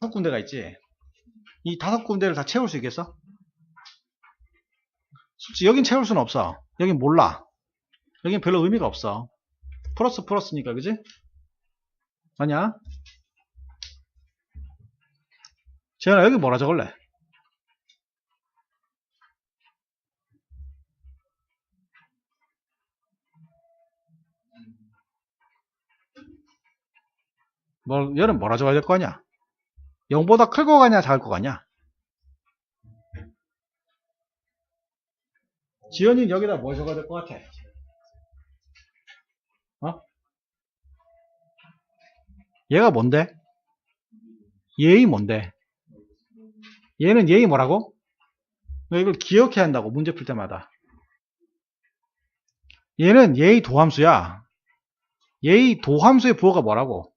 다섯 군데가 있지. 이 다섯 군데를 다 채울 수 있겠어? 솔직히 여긴 채울 수는 없어. 여긴 몰라. 여긴 별로 의미가 없어. 플러스 플러스니까, 그지? 아니야? 재현아, 여기 뭐라 적을래? 뭐, 얘는 뭐라 적어야 될 거 아니야? 0보다 클 거 가냐, 작을 거 가냐? 지연이는 여기다 뭐 적어야 될 것 같아? 어? 얘가 뭔데? 예의 뭔데? 얘는 예의 뭐라고? 너 이걸 기억해야 한다고, 문제 풀 때마다. 얘는 예의 도함수야. 예의 도함수의 부호가 뭐라고?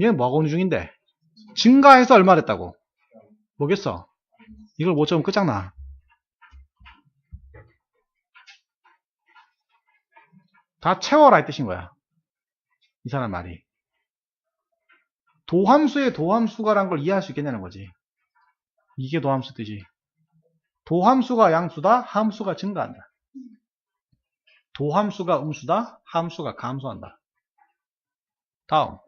얘는 뭐하고 오는 중인데? 증가해서 얼마 됐다고? 뭐겠어? 이걸 못 적으면 끝장나. 다 채워라 이 뜻인 거야. 이 사람 말이. 도함수의 도함수가란 걸 이해할 수 있겠냐는 거지. 이게 도함수 뜻이지. 도함수가 양수다, 함수가 증가한다. 도함수가 음수다, 함수가 감소한다. 다음.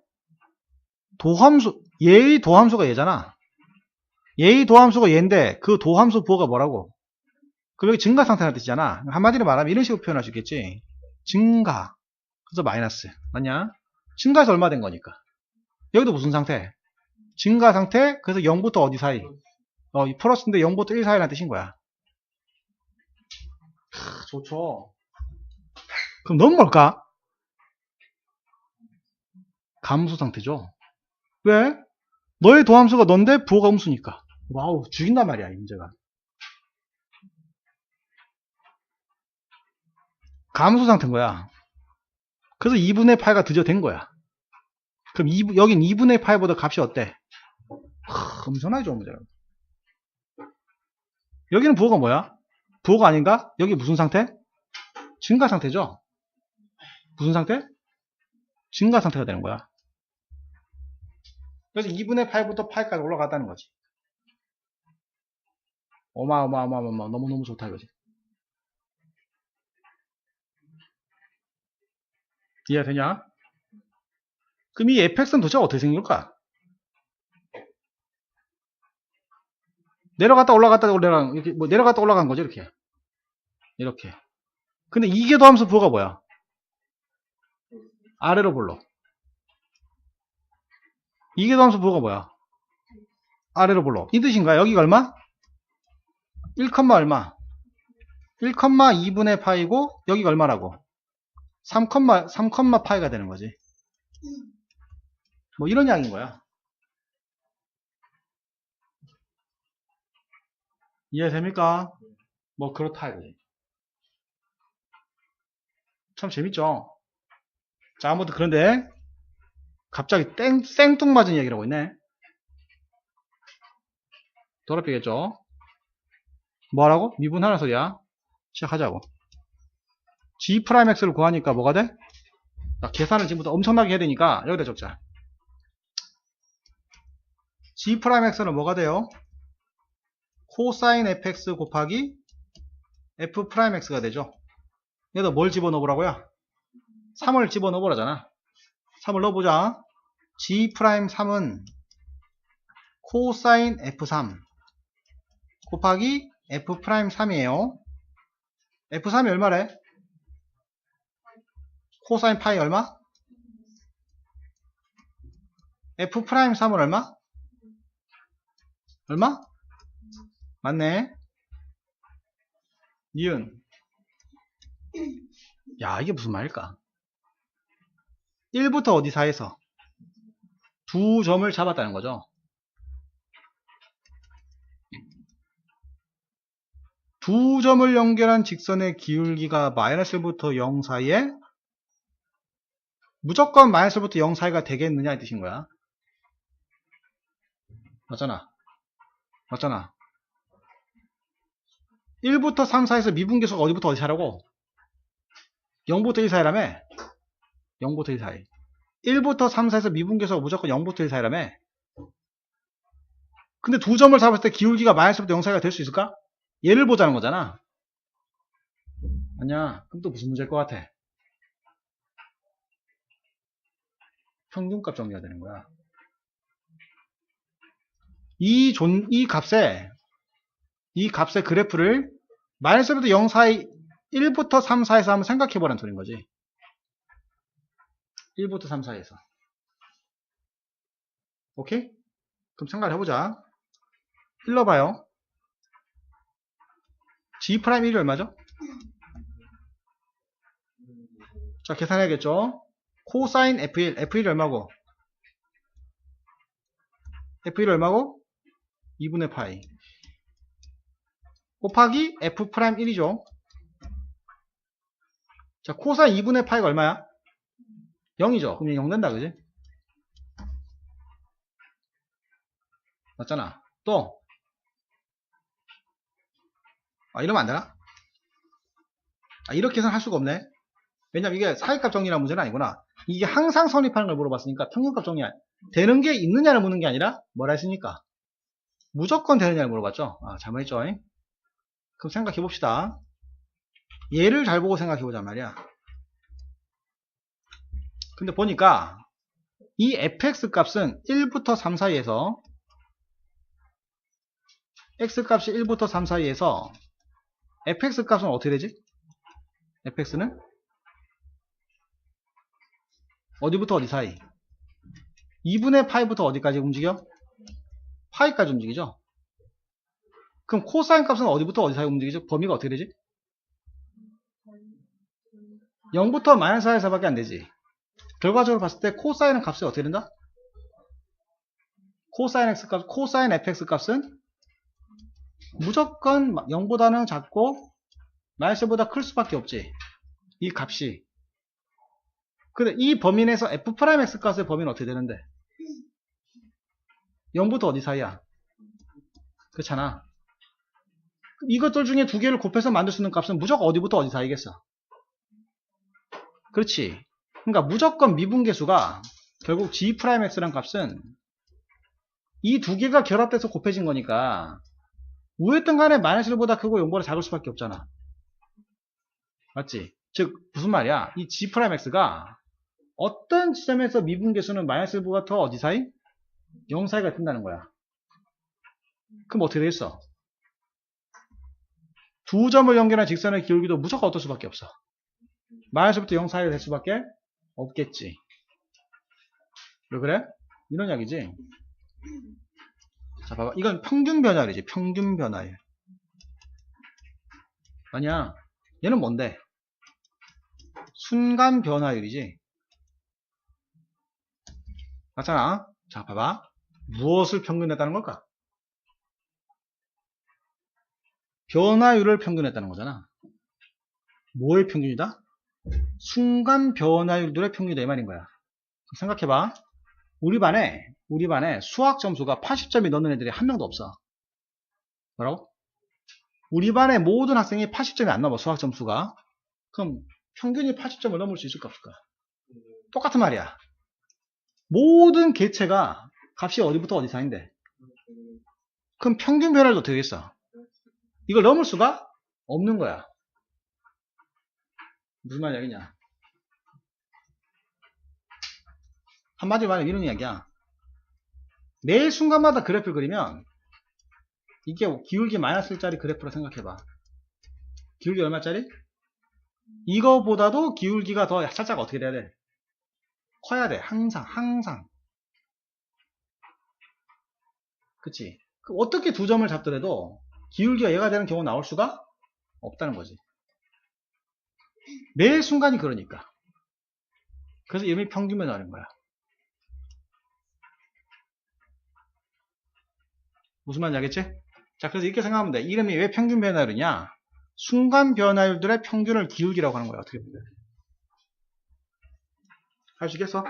도함수, 얘의 도함수가 얘잖아. 얘의 도함수가 얘인데 그 도함수 부호가 뭐라고? 그 여기 증가 상태라는 뜻이잖아. 한마디로 말하면 이런 식으로 표현할 수 있겠지. 증가. 그래서 마이너스. 맞냐? 증가해서 얼마 된 거니까. 여기도 무슨 상태? 증가 상태, 그래서 0부터 어디 사이? 어, 이 플러스인데 0부터 1 사이라는 뜻인 거야. 크, 좋죠. 그럼 넌 뭘까? 감수 상태죠. 왜? 너의 도함수가 넌데 부호가 음수니까. 와우, 죽인단 말이야, 이 문제가. 감수 상태인 거야. 그래서 2분의 8가 드디어 된 거야. 그럼 2, 여긴 2분의 8보다 값이 어때? 하, 엄청나게 좋은 문제라고. 여기는 부호가 뭐야? 부호가 아닌가? 여기 무슨 상태? 증가 상태죠? 무슨 상태? 증가 상태가 되는 거야. 그래서 2분의 8부터 8까지 올라갔다는 거지. 어마어마어마어마 너무너무 좋다 이거지. 이해가 되냐? 그럼 이 fx는 도대체 어떻게 생길까? 내려갔다 올라갔다 올라간 이렇게 뭐 내려갔다 올라간 거죠 이렇게 이렇게 근데 이게 더함수 부호가 뭐야? 아래로 볼로 이게 더함수 부호가 뭐야? 아래로 볼로 이 뜻인가? 여기가 얼마? 1, 얼마? 1,2분의 파이고 여기가 얼마라고? 3, 3, 파이가 되는 거지. 뭐 이런 양인 거야. 이해됩니까? 뭐 그렇다. 참 재밌죠? 자, 아무튼 그런데 갑자기 땡, 생뚱맞은 얘기라고 있네. 더럽히겠죠? 뭐하라고? 미분하는 소리야. 시작하자고. G'X를 구하니까 뭐가 돼? 자, 계산을 지금부터 엄청나게 해야 되니까 여기다 적자. G'X는 뭐가 돼요? 코사인 fx 곱하기 f'x가 되죠. 여기다 뭘 집어넣으라고요? 3을 집어넣으라잖아. 3을 넣어보자. G'3은 코사인 f3 곱하기 f'3이에요. f3이 얼마래? 코사인 파이 얼마? f'3은 얼마? 얼마? 맞네. 니은. 야, 이게 무슨 말일까? 1부터 어디 사이에서 두 점을 잡았다는 거죠. 두 점을 연결한 직선의 기울기가 마이너스 1부터 0 사이에 무조건 마이너스 1부터 0 사이가 되겠느냐 이 뜻인 거야. 맞잖아. 맞잖아. 1부터 3 사이에서 미분계수가 어디부터 어디 사라고? 0부터 1 사이라며? 0부터 1 사이. 1부터 3 사이에서 미분계수가 무조건 0부터 1 사이라며? 근데 두 점을 잡았을 때 기울기가 마이너스 1부터 0 사이가 될 수 있을까? 얘를 보자는 거잖아. 아니야. 그럼 또 무슨 문제일 것 같아? 평균값 정리가 되는 거야. 이 존, 이 값에, 이 값의 그래프를 마이너스 1부터 0 사이, 1부터 3 사이에서 한번 생각해보라는 소린 거지. 1부터 3 사이에서. 오케이? 그럼 생각을 해보자. 일러봐요. G'1이 얼마죠? 자, 계산해야겠죠? 코사인 F1, F1이 얼마고? F1이 얼마고? 2분의 파이. 곱하기 F'1이죠. 자, 코사인 2분의 파이가 얼마야? 0이죠. 그럼 0 된다, 그지? 맞잖아. 또. 아, 이러면 안 되나? 아, 이렇게 해서는 할 수가 없네. 왜냐면 이게 사이값 정리라는 문제는 아니구나. 이게 항상 성립하는 걸 물어봤으니까 평균값 정리 되는 게 있느냐를 묻는 게 아니라 뭐라 했으니까 무조건 되느냐를 물어봤죠. 아, 잘못했죠. 그럼 생각해 봅시다. 얘를 잘 보고 생각해 보자 말이야. 근데 보니까 이 fx 값은 1부터 3 사이에서 x 값이 1부터 3 사이에서 fx 값은 어떻게 되지? fx는 어디부터 어디 사이? 2분의 파이부터 어디까지 움직여? 파이까지 움직이죠? 그럼 코사인 값은 어디부터 어디 사이 움직이죠? 범위가 어떻게 되지? 0부터 마이너스 4에서 밖에 안 되지. 결과적으로 봤을 때 코사인은 값이 어떻게 된다? 코사인 x 값, 코사인 fx 값은 무조건 0보다는 작고 마이너스보다 클 수밖에 없지. 이 값이. 근데 이 범위 내에서 f'x 값의 범위는 어떻게 되는데? 0부터 어디 사이야? 그렇잖아. 이것들 중에 두 개를 곱해서 만들 수 있는 값은 무조건 어디부터 어디 사이겠어? 그렇지. 그러니까 무조건 미분계수가 결국 g'x란 값은 이 두 개가 결합돼서 곱해진 거니까 우였던 간에 마이너스 1보다 크고 0보다 작을 수밖에 없잖아. 맞지? 즉 무슨 말이야? 이 g'x가 어떤 지점에서 미분계수는 마이너스 1보다 더 어디 사이? 0 사이가 된다는 거야. 그럼 어떻게 되겠어? 두 점을 연결한 직선의 기울기도 무조건 어떨 수밖에 없어. 마이너스부터 0 사이가 될 수밖에 없겠지. 왜 그래? 이런 이야기지. 자, 봐봐. 이건 평균 변화율이지. 평균 변화율. 아니야. 얘는 뭔데? 순간 변화율이지. 맞잖아. 자, 봐봐. 무엇을 평균했다는 걸까? 변화율을 평균했다는 거잖아. 뭐의 평균이다? 순간 변화율들의 평균이다 이 말인 거야. 생각해봐. 우리 반에 우리 반에 수학 점수가 80점이 넘는 애들이 한 명도 없어. 뭐라고? 우리 반의 모든 학생이 80점이 안 넘어 수학 점수가. 그럼 평균이 80점을 넘을 수 있을까 없을까? 똑같은 말이야. 모든 개체가 값이 어디부터 어디 사이인데. 그럼 평균 변화율도 되겠어. 이걸 넘을 수가 없는 거야. 무슨 말이냐? 한마디로 말하면 이런 이야기야. 매 순간마다 그래프를 그리면 이게 기울기 마이너스 1짜리 그래프로 생각해봐. 기울기 얼마짜리? 이거보다도 기울기가 더 살짝 어떻게 돼야 돼? 커야 돼. 항상, 항상. 그치? 어떻게 두 점을 잡더라도 기울기가 얘가 되는 경우 나올 수가 없다는 거지. 매 순간이 그러니까. 그래서 이름이 평균 변화라는 거야. 무슨 말인지 알겠지? 자, 그래서 이렇게 생각하면 돼. 이름이 왜 평균 변화율이냐? 순간 변화율들의 평균을 기울기라고 하는 거야. 어떻게 보면. 할 수 있겠어?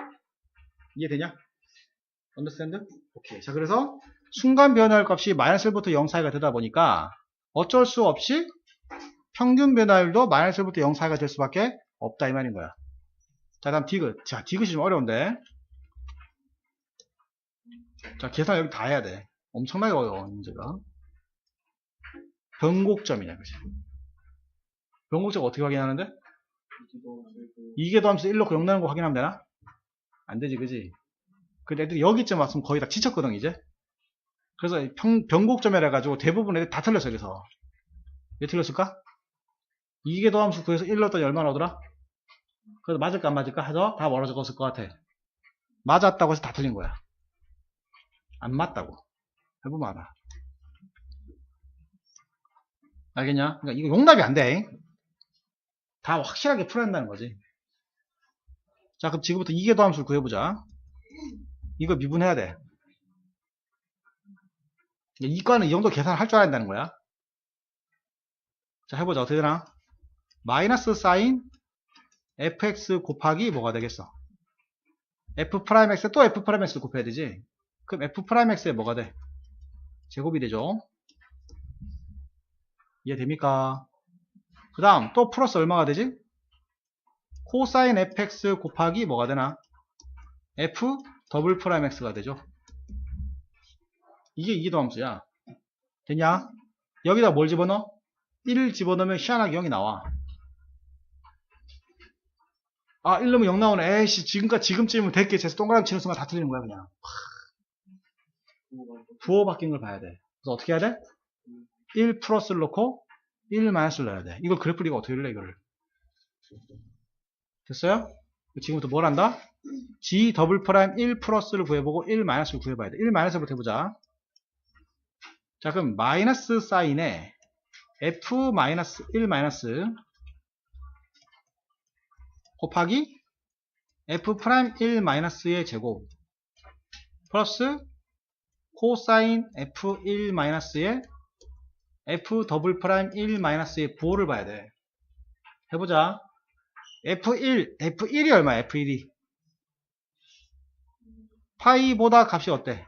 이해되냐? understand? 오케이. 자, 그래서 순간 변화율 값이 마이너스 1부터 0 사이가 되다 보니까 어쩔 수 없이 평균 변화율도 마이너스 1부터 0 사이가 될 수밖에 없다 이 말인 거야. 자, 다음 디귿. 자, 디귿이 좀 어려운데. 자, 계산 여기 다 해야 돼. 엄청나게 어려워 문제가 변곡점이냐 그지 변곡점 어떻게 확인하는데 이게 더하면서 1 넣고 0 나는 거 확인하면 되나? 안 되지 그지 근데 애들이 여기쯤 왔으면 거의 다 지쳤거든 이제 그래서 평, 변곡점이라 해가지고 대부분 애들 다 틀렸어 그래서 왜 틀렸을까? 이게 더함수 구해서 1 넣었더니 얼마 나 오더라? 그래서 맞을까 안 맞을까 해서 다 멀어졌을 것 같아 맞았다고 해서 다 틀린 거야 안 맞다고 해보면 알아 알겠냐? 그러니까 이거 용납이 안 돼. 다 확실하게 풀어야 한다는 거지. 자, 그럼 지금부터 이계도 함수를 구해보자. 이거 미분해야 돼. 이과는 이 정도 계산을 할 줄 알아야 한다는 거야. 자, 해보자. 어떻게 되나? 마이너스 사인 fx 곱하기 뭐가 되겠어? f 프라임 x 또 f 프라임 x 곱해야 되지? 그럼 f 프라임 x에 뭐가 돼? 제곱이 되죠? 이해됩니까? 그 다음 또 플러스 얼마가 되지? 코사인 fx 곱하기 뭐가 되나? f 더블 프라임 x가 되죠. 이게 이기도 함수야. 됐냐? 여기다 뭘 집어넣어? 1을 집어넣으면 희한하게 0이 나와. 아, 1 넣으면 0 나오네. 에이씨, 지금까 지금쯤이면 됐게. 재서 동그라미 치는 순간 다 틀리는 거야, 그냥. 부호 바뀐 걸 봐야 돼. 그래서 어떻게 해야 돼? 1 플러스를 넣고 1 마이너스를 넣어야 돼. 이걸 그래프리가 어떻게 될래 이거를. 됐어요? 지금부터 뭘 한다? G 더블 프라임 1 플러스를 구해보고 1 마이너스를 구해봐야 돼. 1 마이너스부터 해보자. 자 그럼 마이너스 사인에 F 마이너스 1 마이너스 곱하기 F 프라임 1 마이너스의 제곱 플러스 코사인 F1 마이너스의 f 더블 프라임 1 마이너스의 부호를 봐야 돼. 해보자. f1, f1이 얼마야? f1이. 파이보다 값이 어때?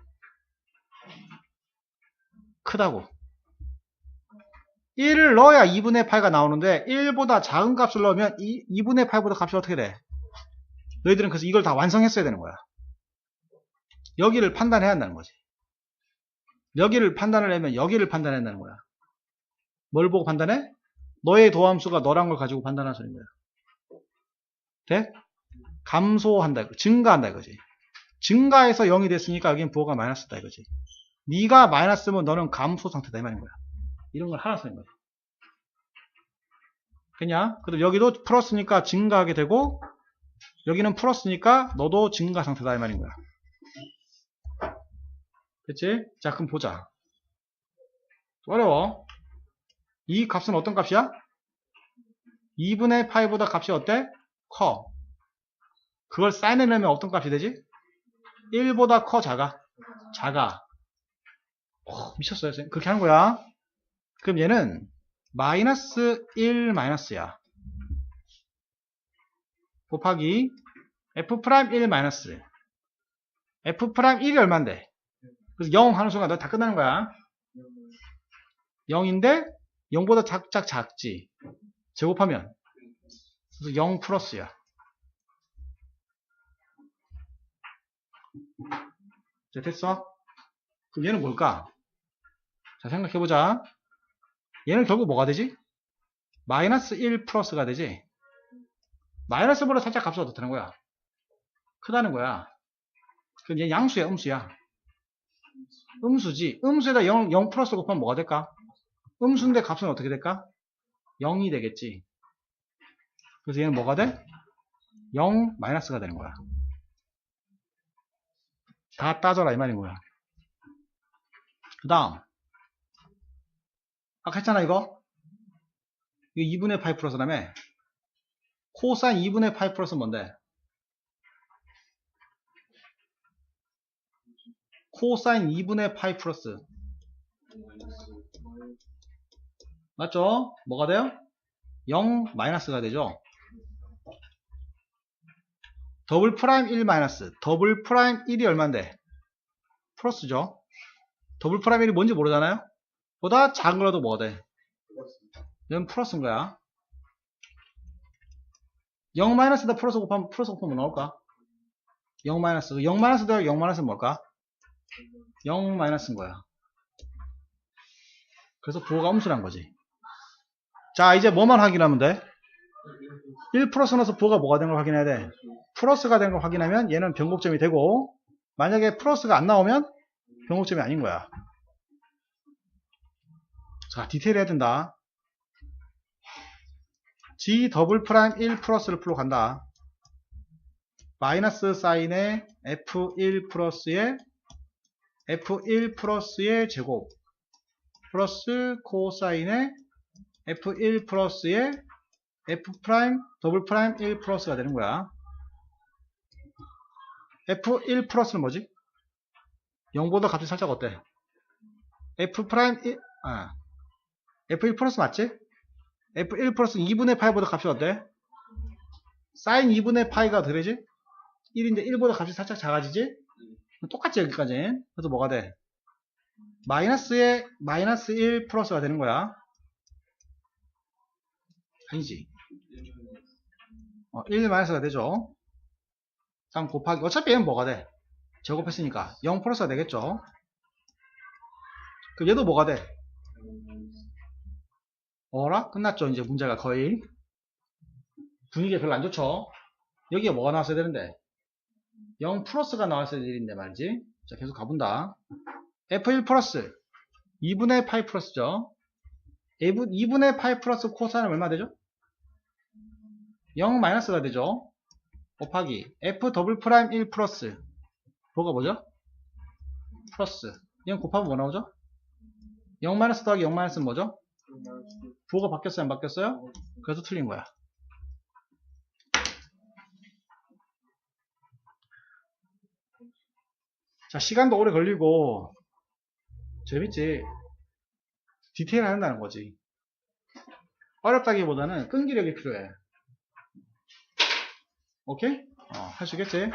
크다고. 1을 넣어야 2분의 파이가 나오는데 1보다 작은 값을 넣으면 2, 2분의 파이보다 값이 어떻게 돼? 너희들은 그래서 이걸 다 완성했어야 되는 거야. 여기를 판단해야 한다는 거지. 여기를 판단을 하면 여기를 판단해야 한다는 거야. 뭘 보고 판단해? 너의 도함수가 너란 걸 가지고 판단하는 거야. 돼? 감소한다, 증가한다 이거지. 증가해서 0이 됐으니까 여기는 부호가 마이너스다 이거지. 네가 마이너스면 너는 감소 상태다 이 말인 거야. 이런 걸 하나 쓰는 거야. 그냥 그리고 여기도 플러스니까 증가하게 되고 여기는 플러스니까 너도 증가 상태다 이 말인 거야. 그치? 자 그럼 보자. 어려워. 이 값은 어떤 값이야? 2분의 파이보다 값이 어때? 커. 그걸 사인에 넣으면 어떤 값이 되지? 1보다 커, 작아? 작아. 오, 미쳤어요. 선생님. 그렇게 하는 거야. 그럼 얘는 마이너스 1 마이너스야. 곱하기 f 프라임 1 마이너스 f 프라임 1이 얼만데? 그래서 0 하는 순간 너 다 끝나는 거야. 0인데 0보다 작작 작지. 제곱하면 그래서 0 플러스야. 자, 됐어? 그럼 얘는 뭘까? 자, 생각해보자. 얘는 결국 뭐가 되지? 마이너스 1 플러스가 되지? 마이너스보다 살짝 값이 어떻다는 거야? 크다는 거야. 그럼 얘 양수야, 음수야? 음수지. 음수에다 0, 0 플러스 곱하면 뭐가 될까? 음수인데 값은 어떻게 될까? 0이 되겠지. 그래서 얘는 뭐가 돼? 0 마이너스가 되는 거야. 다 따져라 이 말인 거야. 그 다음 아까 했잖아 이거 이거 2분의 파이 플러스 다음에 코사인 2분의 파이 플러스 뭔데? 코사인 2분의 파이 플러스 맞죠? 뭐가 돼요? 0 마이너스가 되죠? 더블 프라임 1 마이너스 더블 프라임 1이 얼만데? 플러스죠? 더블 프라임 1이 뭔지 모르잖아요? 보다 작은 거라도 뭐가 돼? 얘는 플러스인 거야 0 마이너스에다 플러스 곱하면 플러스 곱하면 뭐 나올까? 0 마이너스 0 마이너스 더하기 0 마이너스 뭘까? 0 마이너스인 거야 그래서 부호가 음수란 거지. 자, 이제 뭐만 확인하면 돼? 1 플러스 넣어서 부호가 뭐가 된 걸 확인해야 돼? 플러스가 된 걸 확인하면 얘는 변곡점이 되고, 만약에 플러스가 안 나오면 변곡점이 아닌 거야. 자, 디테일 해야 된다. G 더블 프라임 1 플러스를 풀러 간다. 마이너스 사인의 F1 플러스의 F1 플러스의 제곱 플러스 코사인의 F1 플러스의 F 프라임 더블 프라임 1 플러스가 되는 거야. F1 플러스는 뭐지? 0보다 값이 살짝 어때? F 프라임 1, 아, F1 플러스 맞지? F1 플러스 2분의 파이보다 값이 어때? 사인 2분의 파이가 되지? 1인데 1보다 값이 살짝 작아지지? 똑같지 여기까지 그래서 뭐가 돼? 마이너스에 마이너스 1 플러스가 되는 거야 아니지 어, 1 마이너스가 되죠 다음 곱하기 어차피 얘는 뭐가 돼? 제곱했으니까 0 플러스가 되겠죠 그럼 얘도 뭐가 돼? 어라? 끝났죠 이제 문제가 거의 분위기가 별로 안 좋죠 여기에 뭐가 나왔어야 되는데 0 플러스가 나왔어야 되는데 말이지 자 계속 가본다 F1 플러스 2분의 파이 플러스죠 2분의 파이 플러스 코사인은 얼마 되죠? 0 마이너스가 되죠 곱하기 F 더블 프라임 1 플러스 뭐가 뭐죠? 플러스 이건 곱하면 뭐 나오죠? 0 마이너스 더하기 0 마이너스는 뭐죠? 부호가 바뀌었어요 안 바뀌었어요? 그래서 틀린 거야 자 시간도 오래 걸리고 재밌지 디테일 한다는 거지 어렵다기보다는 끈기력이 필요해 오케이? 어, 할 수 있겠지?